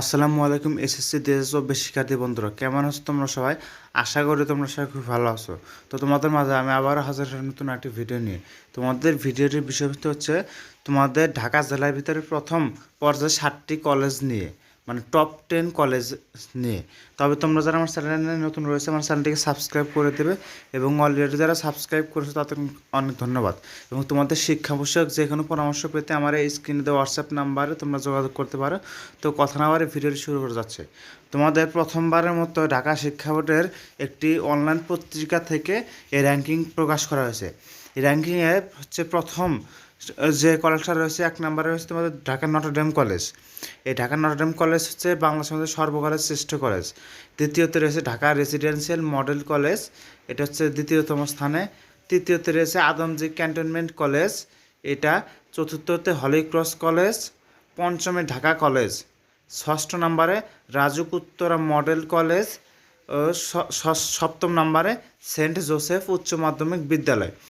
আসসালামু আলাইকুম, এসএসসি দেশ শিক্ষার্থী বন্ধুরা, কেমন আছো তোমরা সবাই? আশা করি তোমরা সবাই খুব ভালো আছো। তো তোমাদের মাঝে আমি আবার হাজার নতুন একটি ভিডিও নিয়ে। তোমাদের ভিডিওটির বিষয়বস্তু হচ্ছে, তোমাদের ঢাকা জেলার ভিতরে প্রথম পর্যায়ে ষাটটি কলেজ নিয়ে। মানে টপ টেন কলেজ নিয়ে। তবে তোমরা যারা আমার চ্যানেলে নতুন রয়েছে, আমার চ্যানেলটিকে সাবস্ক্রাইব করে দেবে এবং অলরেডি যারা সাবস্ক্রাইব করেছ, তাদের অনেক ধন্যবাদ। এবং তোমাদের শিক্ষা বিষয়ক যে কোনো পরামর্শ পেতে আমার এই স্ক্রিনে দেওয়া হোয়াটসঅ্যাপ নাম্বারে তোমরা যোগাযোগ করতে পারো। তো কথা না বারে ভিডিওটি শুরু করে যাচ্ছে। তোমাদের প্রথমবারের মতো ঢাকা শিক্ষা বোর্ডের একটি অনলাইন পত্রিকা থেকে এই র্যাঙ্কিং প্রকাশ করা হয়েছে। এই র্যাঙ্কিংয়ে হচ্ছে প্রথম যে কলেজটা রয়েছে, এক নম্বরে রয়েছে তোমাদের ঢাকা নটরডেম কলেজ এই ঢাকা নটরডেম কলেজ হচ্ছে বাংলাদেশের মধ্যে সর্বকালের শ্রেষ্ঠ কলেজ দ্বিতীয়তে রয়েছে ঢাকা রেসিডেন্সিয়াল মডেল কলেজ এটা হচ্ছে দ্বিতীয়তম স্থানে। তৃতীয়তে রয়েছে আদমজি ক্যান্টনমেন্ট কলেজ এটা চতুর্থতে হলি ক্রস কলেজ পঞ্চমে ঢাকা কলেজ ষষ্ঠ নম্বরে রাজুক উত্তরা মডেল কলেজ সপ্তম নম্বরে সেন্ট জোসেফ উচ্চ মাধ্যমিক বিদ্যালয়।